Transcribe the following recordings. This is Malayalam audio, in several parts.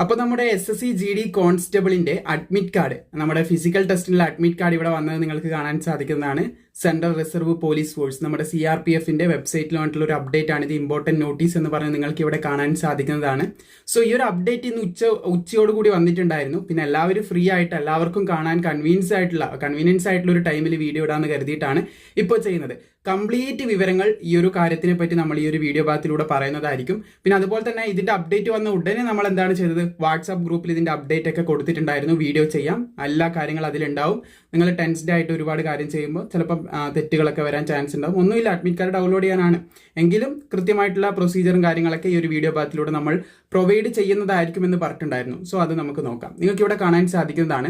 അപ്പോൾ നമ്മുടെ S S C G D കോൺസ്റ്റബിളിന്റെ admit card നമ്മുടെ ഫിസിക്കൽ ടെസ്റ്റിനുള്ള അഡ്മിറ്റ് കാർഡ് ഇവിടെ വന്നത് നിങ്ങൾക്ക് കാണാൻ സാധിക്കുന്നതാണ്. Central reserve police force. നമ്മുടെ സി ആർ പി എഫിന്റെ വെബ്സൈറ്റിൽ വന്നിട്ടുള്ള ഒരു അപ്ഡേറ്റ് ആണ് ഇത് ഇമ്പോർട്ടന്റ് നോട്ടീസ് എന്ന് പറഞ്ഞ് നിങ്ങൾക്ക് ഇവിടെ കാണാൻ സാധിക്കുന്നതാണ്. സോ ഈ ഒരു അപ്ഡേറ്റ് ഇന്ന് ഉച്ച ഉച്ചയോട് കൂടി വന്നിട്ടുണ്ടായിരുന്നു. പിന്നെ എല്ലാവരും ഫ്രീ ആയിട്ട് എല്ലാവർക്കും കാണാൻ കൺവീൻസ് ആയിട്ടുള്ള കൺവീനിയൻസ് ആയിട്ടുള്ള ഒരു ടൈമിൽ വീഡിയോ ഇടാന്ന് കരുതിയിട്ടാണ് ഇപ്പോൾ ചെയ്യുന്നത്. കംപ്ലീറ്റ് വിവരങ്ങൾ ഈ ഒരു കാര്യത്തിനെ പറ്റി നമ്മൾ ഈ ഒരു വീഡിയോ ഭാഗത്തിലൂടെ പറയുന്നതായിരിക്കും. പിന്നെ അതുപോലെ തന്നെ ഇതിന്റെ അപ്ഡേറ്റ് വന്ന ഉടനെ നമ്മൾ എന്താണ് ചെയ്തത്? വാട്സാപ്പ് ഗ്രൂപ്പിൽ ഇതിന്റെ അപ്ഡേറ്റ് ഒക്കെ കൊടുത്തിട്ടുണ്ടായിരുന്നു. വീഡിയോ ചെയ്യാം. എല്ലാ കാര്യങ്ങളും അതിലുണ്ടാവും. നിങ്ങൾ ടെൻസ്ഡ് ആയിട്ട് ഒരുപാട് കാര്യം ചെയ്യുമ്പോൾ ചിലപ്പോൾ തെറ്റുകളൊക്കെ വരാൻ ചാൻസ് ഉണ്ടാവും. ഒന്നുമില്ല അഡ്മിറ്റ് കാർഡ് ഡൗൺലോഡ് ചെയ്യാനാണ്. എങ്കിലും കൃത്യമായിട്ടുള്ള പ്രൊസീജിയറും കാര്യങ്ങളൊക്കെ ഈ ഒരു വീഡിയോ ഭാഗത്തിലൂടെ നമ്മൾ പ്രൊവൈഡ് ചെയ്യുന്നതായിരിക്കും എന്ന് പറഞ്ഞിട്ടുണ്ടായിരുന്നു. സോ അത് നമുക്ക് നോക്കാം. നിങ്ങൾക്ക് ഇവിടെ കാണാൻ സാധിക്കുന്നതാണ്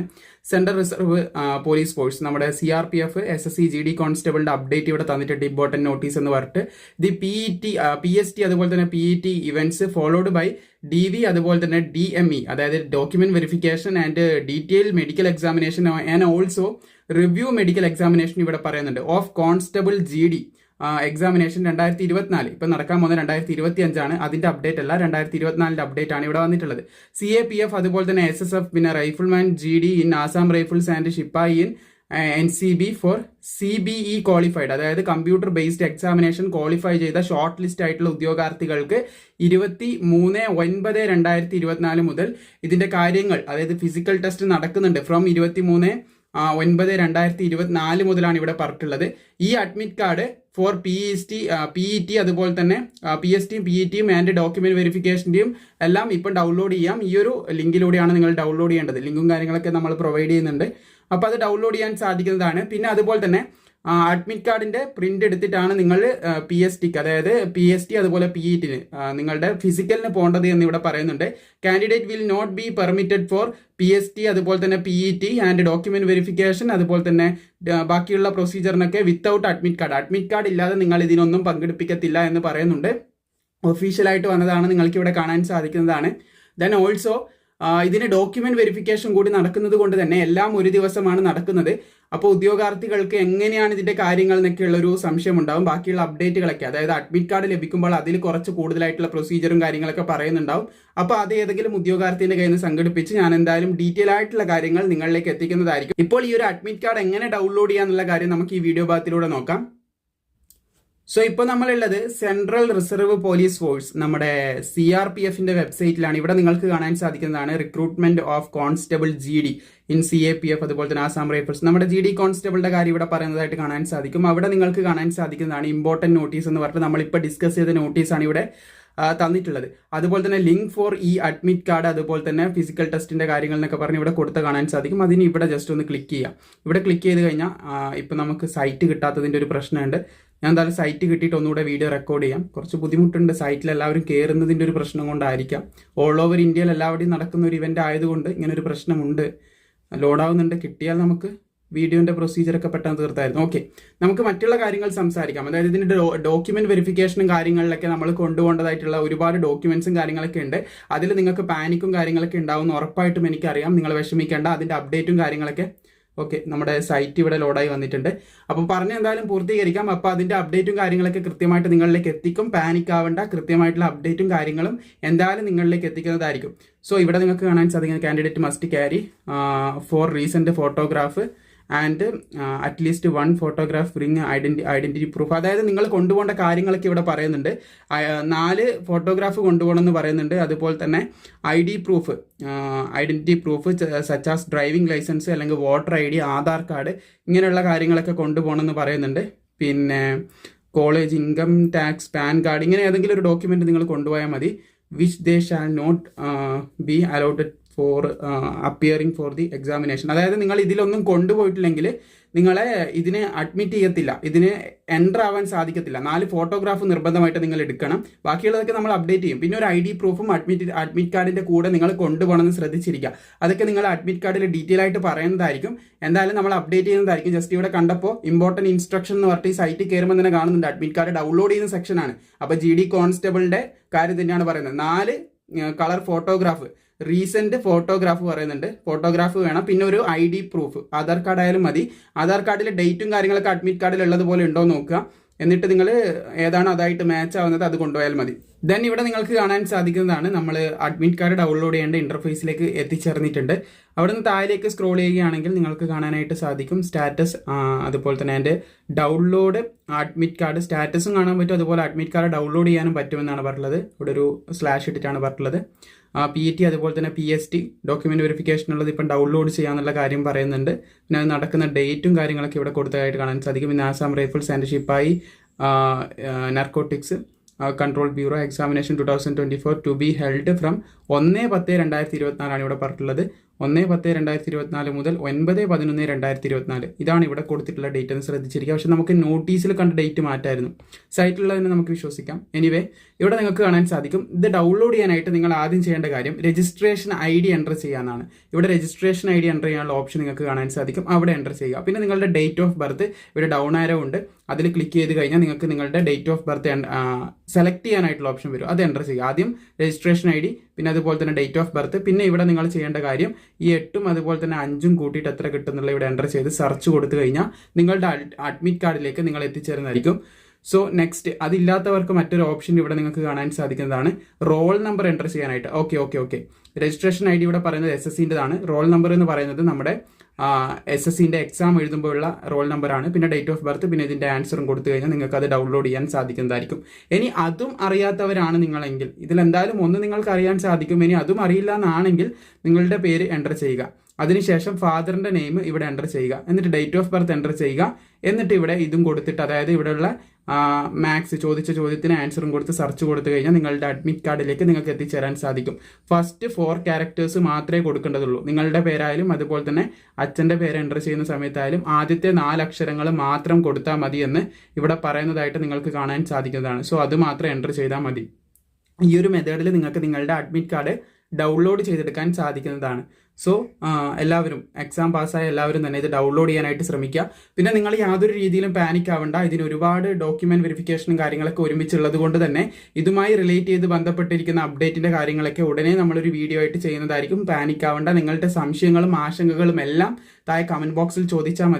സെൻട്രൽ റിസർവ് പോലീസ് ഫോഴ്സ് നമ്മുടെ C R P F S S C G D കോൺസ്റ്റബിളിന്റെ update ഇവിടെ തന്നിട്ടുണ്ട് ഇമ്പോർട്ടന്റ് നോട്ടീസ് എന്ന് പറഞ്ഞിട്ട് the P E T P S T അതുപോലെ തന്നെ P E T events followed by D V അതുപോലെ തന്നെ ഡി എം ഇ അതായത് document verification and detail medical examination and also review medical examination ഇവിടെ പറയുന്നുണ്ട്. Of constable G D examination രണ്ടായിരത്തി ഇരുപത്തിനാല് ഇപ്പം നടക്കാൻ പോകുന്ന രണ്ടായിരത്തി ഇരുപത്തി അഞ്ചാണ് അതിന്റെ അപ്ഡേറ്റ് അല്ല രണ്ടായിരത്തി ഇരുപത്തിനാലിന്റെ അപ്ഡേറ്റ് ആണ് ഇവിടെ വന്നിട്ടുള്ളത്. സി എ പി എഫ് അതുപോലെ തന്നെ എസ് എസ് എഫ് പിന്നെ rifleman G D in Assam rifles and ഷിപ്പായി in N C B for C B E qualified അതായത് കമ്പ്യൂട്ടർ ബേസ്ഡ് എക്സാമിനേഷൻ ക്വാളിഫൈ ചെയ്ത ഷോർട്ട് ലിസ്റ്റ് ആയിട്ടുള്ള ഉദ്യോഗാർത്ഥികൾക്ക് ഇരുപത്തി മൂന്ന് ഒൻപത് രണ്ടായിരത്തി ഇരുപത്തിനാല് മുതൽ ഇതിന്റെ കാര്യങ്ങൾ അതായത് ഫിസിക്കൽ ടെസ്റ്റ് നടക്കുന്നുണ്ട്. ഫ്രം ഇരുപത്തി മൂന്ന് ഒൻപത് രണ്ടായിരത്തി ഇരുപത്തിനാല് മുതലാണ് ഇവിടെ പറഞ്ഞിട്ടുള്ളത്. ഈ admit card for P S T P E T അതുപോലെ തന്നെ പി എസ് ടിയും പി ഇ ടിയും ആൻഡ് ഡോക്യുമെന്റ് വെരിഫിക്കേഷന്റെയും എല്ലാം ഇപ്പം ഡൗൺലോഡ് ചെയ്യാം. ഈ ഒരു ലിങ്കിലൂടെയാണ് നിങ്ങൾ ഡൗൺലോഡ് ചെയ്യേണ്ടത്. ലിങ്കും കാര്യങ്ങളൊക്കെ നമ്മൾ പ്രൊവൈഡ് ചെയ്യുന്നുണ്ട്. അപ്പോൾ അത് ഡൗൺലോഡ് ചെയ്യാൻ സാധിക്കുന്നതാണ്. പിന്നെ അതുപോലെ തന്നെ അഡ്മിറ്റ് കാർഡിന്റെ പ്രിന്റ് എടുത്തിട്ടാണ് നിങ്ങൾ പി എസ് ടിക്ക് അതായത് പി എസ് ടി അതുപോലെ പി ഇ ടിന് നിങ്ങളുടെ ഫിസിക്കലിന് പോകേണ്ടത് എന്ന് ഇവിടെ പറയുന്നുണ്ട്. Candidate will not be permitted for P S T അതുപോലെ തന്നെ P E T and document verification അതുപോലെ തന്നെ ബാക്കിയുള്ള പ്രൊസീജിയറിനൊക്കെ without admit card admit card ഇല്ലാതെ നിങ്ങൾ ഇതിനൊന്നും പങ്കെടുപ്പിക്കത്തില്ല എന്ന് പറയുന്നുണ്ട്. ഒഫീഷ്യലായിട്ട് വന്നതാണ് നിങ്ങൾക്ക് ഇവിടെ കാണാൻ സാധിക്കുന്നതാണ്. ദെൻ ഓൾസോ ഇതിന് ഡോക്യുമെന്റ് വെരിഫിക്കേഷൻ കൂടി നടക്കുന്നത് കൊണ്ട് തന്നെ എല്ലാം ഒരു ദിവസമാണ് നടക്കുന്നത്. അപ്പോൾ ഉദ്യോഗാർത്ഥികൾക്ക് എങ്ങനെയാണ് ഇതിന്റെ കാര്യങ്ങൾ എന്നൊക്കെയുള്ള ഒരു സംശയം ഉണ്ടാവും ബാക്കിയുള്ള അപ്ഡേറ്റുകളൊക്കെ അതായത് അഡ്മിറ്റ് കാർഡ് ലഭിക്കുമ്പോൾ അതിൽ കുറച്ച് കൂടുതലായിട്ടുള്ള പ്രൊസീജിയറും കാര്യങ്ങളൊക്കെ പറയുന്നുണ്ടാവും. അപ്പോൾ അത് ഏതെങ്കിലും ഉദ്യോഗാർത്ഥിന്റെ കയ്യിൽ നിന്ന് സംഘടിപ്പിച്ച് ഞാൻ എന്തായാലും ഡീറ്റെയിൽ ആയിട്ടുള്ള കാര്യങ്ങൾ നിങ്ങളിലേക്ക് എത്തിക്കുന്നതായിരിക്കും. ഇപ്പോൾ ഈ ഒരു അഡ്മിറ്റ് കാർഡ് എങ്ങനെ ഡൗൺലോഡ് ചെയ്യാന്നുള്ള കാര്യം നമുക്ക് ഈ വീഡിയോ ഭാഗത്തിലൂടെ നോക്കാം. സോ ഇപ്പോൾ നമ്മളുള്ളത് സെൻട്രൽ റിസർവ് പോലീസ് ഫോഴ്സ് നമ്മുടെ സി ആർ പി എഫിന്റെ വെബ്സൈറ്റിലാണ് ഇവിടെ നിങ്ങൾക്ക് കാണാൻ സാധിക്കുന്നതാണ് recruitment of constable G D in C A P F അതുപോലെ തന്നെ ആസാം റൈഫിൾസ് നമ്മുടെ ജി ഡി കോൺസ്റ്റബിളിന്റെ കാര്യം ഇവിടെ പറയുന്നതായിട്ട് കാണാൻ സാധിക്കും. അവിടെ നിങ്ങൾക്ക് കാണാൻ സാധിക്കുന്നതാണ് ഇമ്പോർട്ടന്റ് നോട്ടീസ് എന്ന് പറഞ്ഞിട്ട് നമ്മളിപ്പോൾ ഡിസ്കസ് ചെയ്ത നോട്ടീസാണ് ഇവിടെ തന്നിട്ടുള്ളത്. അതുപോലെ തന്നെ ലിങ്ക് ഫോർ ഈ അഡ്മിറ്റ് കാർഡ് അതുപോലെ തന്നെ ഫിസിക്കൽ ടെസ്റ്റിന്റെ കാര്യങ്ങൾ എന്നൊക്കെ പറഞ്ഞ് ഇവിടെ കൊടുത്ത് കാണാൻ സാധിക്കും. അതിന് ഇവിടെ ജസ്റ്റ് ഒന്ന് ക്ലിക്ക് ചെയ്യാം. ഇവിടെ ക്ലിക്ക് ചെയ്ത് കഴിഞ്ഞാൽ ഇപ്പം നമുക്ക് സൈറ്റ് കിട്ടാത്തതിന്റെ ഒരു പ്രശ്നമുണ്ട്. ഞാൻ എന്തായാലും സൈറ്റ് കിട്ടിയിട്ട് ഒന്നുകൂടെ വീഡിയോ റെക്കോർഡ് ചെയ്യാം. കുറച്ച് ബുദ്ധിമുട്ടുണ്ട് സൈറ്റിൽ എല്ലാവരും കയറുന്നതിന്റെ ഒരു പ്രശ്നം കൊണ്ടായിരിക്കാം. ഓൾ ഓവർ ഇന്ത്യയിൽ എല്ലാവരുടെയും നടക്കുന്ന ഒരു ഇവന്റ് ആയതുകൊണ്ട് ഇങ്ങനെ ഒരു പ്രശ്നമുണ്ട്. ലോഡാവുന്നുണ്ട്. കിട്ടിയാൽ നമുക്ക് വീഡിയോന്റെ പ്രൊസീജിയറൊക്കെ പെട്ടെന്ന് തീർത്തായിരുന്നു. ഓക്കെ നമുക്ക് മറ്റുള്ള കാര്യങ്ങൾ സംസാരിക്കാം. അതായത് ഇതിന്റെ ഡോക്യുമെന്റ് വെരിഫിക്കേഷനും കാര്യങ്ങളിലൊക്കെ നമ്മൾ കൊണ്ടുപോകേണ്ടതായിട്ടുള്ള ഒരുപാട് ഡോക്യുമെൻസും കാര്യങ്ങളൊക്കെ ഉണ്ട്. അതിൽ നിങ്ങൾക്ക് പാനിക്കും കാര്യങ്ങളൊക്കെ ഉണ്ടാവും ഉറപ്പായിട്ടും എനിക്കറിയാം. നിങ്ങൾ വിഷമിക്കേണ്ട. അതിന്റെ അപ്ഡേറ്റും കാര്യങ്ങളൊക്കെ ഓക്കെ നമ്മുടെ സൈറ്റ് ഇവിടെ ലോഡായി വന്നിട്ടുണ്ട്. അപ്പം പറഞ്ഞ എന്തായാലും പൂർത്തീകരിക്കാം. അപ്പോൾ അതിന്റെ അപ്ഡേറ്റും കാര്യങ്ങളൊക്കെ കൃത്യമായിട്ട് നിങ്ങളിലേക്ക് എത്തിക്കും. പാനിക് ആവേണ്ട. കൃത്യമായിട്ടുള്ള അപ്ഡേറ്റും കാര്യങ്ങളും എന്തായാലും നിങ്ങളിലേക്ക് എത്തിക്കുന്നതായിരിക്കും. സോ ഇവിടെ നിങ്ങൾക്ക് കാണാൻ സാധിക്കുന്ന candidate must carry four recent photograph and at least one photograph bring identity identity proof അതായത് നിങ്ങൾ കൊണ്ടുപോകേണ്ട കാര്യങ്ങളൊക്കെ ഇവിടെ പറയുന്നുണ്ട്. നാല് ഫോട്ടോഗ്രാഫ് കൊണ്ടുപോകണം എന്ന് പറയുന്നുണ്ട്. അതുപോലെ തന്നെ I D proof identity proof such as driving licence അല്ലെങ്കിൽ voter I D Aadhaar card ഇങ്ങനെയുള്ള കാര്യങ്ങളൊക്കെ കൊണ്ടുപോകണം എന്ന് പറയുന്നുണ്ട്. പിന്നെ college income tax PAN card ഇങ്ങനെ ഏതെങ്കിലും ഒരു ഡോക്യുമെന്റ് നിങ്ങൾ കൊണ്ടുപോയാൽ മതി. Which they shall not be allotted for appearing for the examination അതായത് നിങ്ങൾ ഇതിലൊന്നും കൊണ്ടുപോയിട്ടില്ലെങ്കിൽ നിങ്ങളെ ഇതിനെ അഡ്മിറ്റ് ചെയ്യത്തില്ല. ഇതിന് എന്റർ ആവാൻ സാധിക്കത്തില്ല. നാല് ഫോട്ടോഗ്രാഫ് നിർബന്ധമായിട്ട് നിങ്ങൾ എടുക്കണം. ബാക്കിയുള്ളതൊക്കെ നമ്മൾ അപ്ഡേറ്റ് ചെയ്യും. പിന്നെ ഒരു ഐ ഡി പ്രൂഫും അഡ്മിറ്റ് അഡ്മിറ്റ് കാർഡിന്റെ കൂടെ നിങ്ങൾ കൊണ്ടുപോകണമെന്ന് ശ്രദ്ധിച്ചിരിക്കുക. അതൊക്കെ നിങ്ങൾ അഡ്മിറ്റ് കാർഡിൽ ഡീറ്റെയിൽ ആയിട്ട് പറയുന്നതായിരിക്കും. എന്തായാലും നമ്മൾ അപ്ഡേറ്റ് ചെയ്യുന്നതായിരിക്കും. ജസ്റ്റ് ഇവിടെ കണ്ടപ്പോൾ ഇമ്പോർട്ടന്റ് ഇൻസ്ട്രക്ഷൻ എന്ന് പറഞ്ഞിട്ട് ഈ സൈറ്റിൽ കയറുമ്പോൾ തന്നെ കാണുന്നുണ്ട്. അഡ്മിറ്റ് കാർഡ് ഡൗൺലോഡ് ചെയ്യുന്ന സെക്ഷനാണ് അപ്പോൾ ജി ഡി കോൺസ്റ്റബിളിന്റെ കാര്യം തന്നെയാണ് പറയുന്നത്. നാല് കളർ ഫോട്ടോഗ്രാഫ്. റീസെന്റ് ഫോട്ടോഗ്രാഫ് പറയുന്നുണ്ട്. ഫോട്ടോഗ്രാഫ് വേണം. പിന്നെ ഒരു I D proof. Aadhaar card ആയാലും മതി. ആധാർ കാർഡിലെ ഡേറ്റും കാര്യങ്ങളൊക്കെ അഡ്മിറ്റ് കാർഡിൽ ഉള്ളതുപോലെ ഉണ്ടോ നോക്കുക. എന്നിട്ട് നിങ്ങൾ ഏതാണ് അതായിട്ട് മാച്ച് ആവുന്നത് അത് കൊണ്ടുപോയാൽ മതി. ദെൻ ഇവിടെ നിങ്ങൾക്ക് കാണാൻ സാധിക്കുന്നതാണ് നമ്മൾ അഡ്മിറ്റ് കാർഡ് ഡൗൺലോഡ് ചെയ്യേണ്ട ഇന്റർഫേസിലേക്ക് എത്തിച്ചേർന്നിട്ടുണ്ട്. അവിടെ നിന്ന് താഴേക്ക് സ്ക്രോൾ ചെയ്യുകയാണെങ്കിൽ നിങ്ങൾക്ക് കാണാനായിട്ട് സാധിക്കും സ്റ്റാറ്റസ് അതുപോലെ തന്നെ എന്റെ ഡൗൺലോഡ് അഡ്മിറ്റ് കാർഡ് സ്റ്റാറ്റസും കാണാൻ പറ്റും അതുപോലെ അഡ്മിറ്റ് കാർഡ് ഡൗൺലോഡ് ചെയ്യാനും പറ്റുമെന്നാണ് പറഞ്ഞത് ഇവിടെ ഒരു സ്ലാഷ് ഇട്ടിട്ടാണ് പറഞ്ഞത് പി ടി അതുപോലെ തന്നെ P S T document verification ഉള്ളത് ഇപ്പം ഡൗൺലോഡ് ചെയ്യാന്നുള്ള കാര്യം പറയുന്നുണ്ട്. പിന്നെ അത് നടക്കുന്ന ഡേറ്റും കാര്യങ്ങളൊക്കെ ഇവിടെ കൊടുത്തതായിട്ട് കാണാൻ സാധിക്കും. പിന്നെ Assam rifles and ഷിപ്പായി narcotics control bureau examination two thousand twenty four to be held from ഒന്ന് പത്ത് രണ്ടായിരത്തി ഇരുപത്തിനാലാണ് ഇവിടെ പറഞ്ഞിട്ടുള്ളത്. ഒന്ന് പത്ത് രണ്ടായിരത്തി ഇരുപത്തിനാല് മുതൽ ഒൻപത് പതിനൊന്ന് രണ്ടായിരത്തി ഇരുപത്തിനാല് ഇതാണ് ഇവിടെ കൊടുത്തിട്ടുള്ള ഡേറ്റ് എന്ന് ശ്രദ്ധിച്ചിരിക്കുക. പക്ഷെ നമുക്ക് നോട്ടീസിൽ കണ്ട ഡേറ്റ് മാറ്റായിരുന്നു. സൈറ്റിലുള്ളതിനെ നമുക്ക് വിശ്വസിക്കാം. എനിവേ ഇവിടെ നിങ്ങൾക്ക് കാണാൻ സാധിക്കും. ഇത് ഡൗൺലോഡ് ചെയ്യാനായിട്ട് നിങ്ങൾ ആദ്യം ചെയ്യേണ്ട കാര്യം രജിസ്ട്രേഷൻ ഐ ഡി എന്റർ ചെയ്യാനാണ്. ഇവിടെ രജിസ്ട്രേഷൻ ഐ ഡി എന്റർ ചെയ്യാനുള്ള ഓപ്ഷൻ നിങ്ങൾക്ക് കാണാൻ സാധിക്കും. അവിടെ എന്റർ ചെയ്യുക. പിന്നെ നിങ്ങളുടെ ഡേറ്റ് ഓഫ് ബർത്ത് ഇവിടെ ഡൗൺ ആരോ ഉണ്ട്. അതിൽ ക്ലിക്ക് ചെയ്ത് കഴിഞ്ഞാൽ നിങ്ങൾക്ക് നിങ്ങളുടെ ഡേറ്റ് ഓഫ് ബർത്ത് സെലക്ട് ചെയ്യാനായിട്ടുള്ള ഓപ്ഷൻ വരും. അത് എന്റർ ചെയ്യുക. ആദ്യം രജിസ്ട്രേഷൻ ഐ ഡി പിന്നെ അതുപോലെ തന്നെ ഡേറ്റ് ഓഫ് ബർത്ത് പിന്നെ ഇവിടെ നിങ്ങൾ ചെയ്യേണ്ട കാര്യം ഈ എട്ടും അതുപോലെ തന്നെ അഞ്ചും കൂട്ടിയിട്ട് എത്ര കിട്ടുന്നുള്ള ഇവിടെ എന്റർ ചെയ്ത് സെർച്ച് കൊടുത്തു കഴിഞ്ഞാൽ നിങ്ങളുടെ അഡ്മിറ്റ് കാർഡിലേക്ക് നിങ്ങൾ എത്തിച്ചേരുന്നതായിരിക്കും. സോ നെക്സ്റ്റ് അതില്ലാത്തവർക്ക് മറ്റൊരു ഓപ്ഷൻ ഇവിടെ നിങ്ങൾക്ക് കാണാൻ സാധിക്കുന്നതാണ്. റോൾ നമ്പർ എന്റർ ചെയ്യാനായിട്ട്. Okay okay okay registration I D ഇവിടെ പറയുന്നത് എസ് എസ് സിന്റെതാണ് റോൾ നമ്പർ എന്ന് പറയുന്നത് നമ്മുടെ എസ് എസ് സിന്റെ എക്സാം എഴുതുമ്പോഴുള്ള റോൾ നമ്പറാണ് പിന്നെ ഡേറ്റ് ഓഫ് ബർത്ത് പിന്നെ ഇതിന്റെ ആൻസറും കൊടുത്തു കഴിഞ്ഞാൽ നിങ്ങൾക്ക് അത് ഡൗൺലോഡ് ചെയ്യാൻ സാധിക്കുന്നതായിരിക്കും. ഇനി അതും അറിയാത്തവരാണ് നിങ്ങളെങ്കിൽ ഇതിൽ എന്തായാലും ഒന്ന് നിങ്ങൾക്ക് അറിയാൻ സാധിക്കും. ഇനി അതും അറിയില്ല എന്നാണെങ്കിൽ നിങ്ങളുടെ പേര് എന്റർ ചെയ്യുക. അതിനുശേഷം ഫാദറിന്റെ നെയിം ഇവിടെ എന്റർ ചെയ്യുക. എന്നിട്ട് ഡേറ്റ് ഓഫ് ബർത്ത് എന്റർ ചെയ്യുക. എന്നിട്ട് ഇവിടെ ഇതും കൊടുത്തിട്ട് അതായത് ഇവിടെയുള്ള മാക്സ് ചോദിച്ച ചോദ്യത്തിന് ആൻസറും കൊടുത്ത് സെർച്ച് കൊടുത്തു കഴിഞ്ഞാൽ നിങ്ങളുടെ അഡ്മിറ്റ് കാർഡിലേക്ക് നിങ്ങൾക്ക് എത്തിച്ചേരാൻ സാധിക്കും. ഫസ്റ്റ് ഫോർ ക്യാരക്ടേഴ്സ് മാത്രമേ കൊടുക്കേണ്ടതുള്ളൂ. നിങ്ങളുടെ പേരായാലും അതുപോലെ തന്നെ അച്ഛന്റെ പേര് എന്റർ ചെയ്യുന്ന സമയത്തായാലും ആദ്യത്തെ നാല് അക്ഷരങ്ങൾ മാത്രം കൊടുത്താൽ മതി എന്ന് ഇവിടെ പറയുന്നതായിട്ട് നിങ്ങൾക്ക് കാണാൻ സാധിക്കുന്നതാണ്. സോ അത് മാത്രം എന്റർ ചെയ്താൽ മതി. ഈ ഒരു മെത്തേഡിൽ നിങ്ങൾക്ക് നിങ്ങളുടെ അഡ്മിറ്റ് കാർഡ് ഡൗൺലോഡ് ചെയ്തെടുക്കാൻ സാധിക്കുന്നതാണ്. സോ എല്ലാവരും എക്സാം പാസ്സായ എല്ലാവരും തന്നെ ഇത് ഡൗൺലോഡ് ചെയ്യാനായിട്ട് ശ്രമിക്കുക. പിന്നെ നിങ്ങൾ യാതൊരു രീതിയിലും പാനിക് ആവണ്ട. ഇതിന് ഒരുപാട് ഡോക്യുമെന്റ് വെരിഫിക്കേഷനും കാര്യങ്ങളൊക്കെ ഒരുമിച്ചുള്ളത് കൊണ്ട് തന്നെ ഇതുമായി റിലേറ്റ് ചെയ്ത് ബന്ധപ്പെട്ടിരിക്കുന്ന അപ്ഡേറ്റിന്റെ കാര്യങ്ങളൊക്കെ ഉടനെ നമ്മളൊരു വീഡിയോ ആയിട്ട് ചെയ്യുന്നതായിരിക്കും. പാനിക് ആവണ്ട. നിങ്ങളുടെ സംശയങ്ങളും ആശങ്കകളും എല്ലാം താഴെ കമന്റ് ബോക്സിൽ ചോദിച്ചാൽ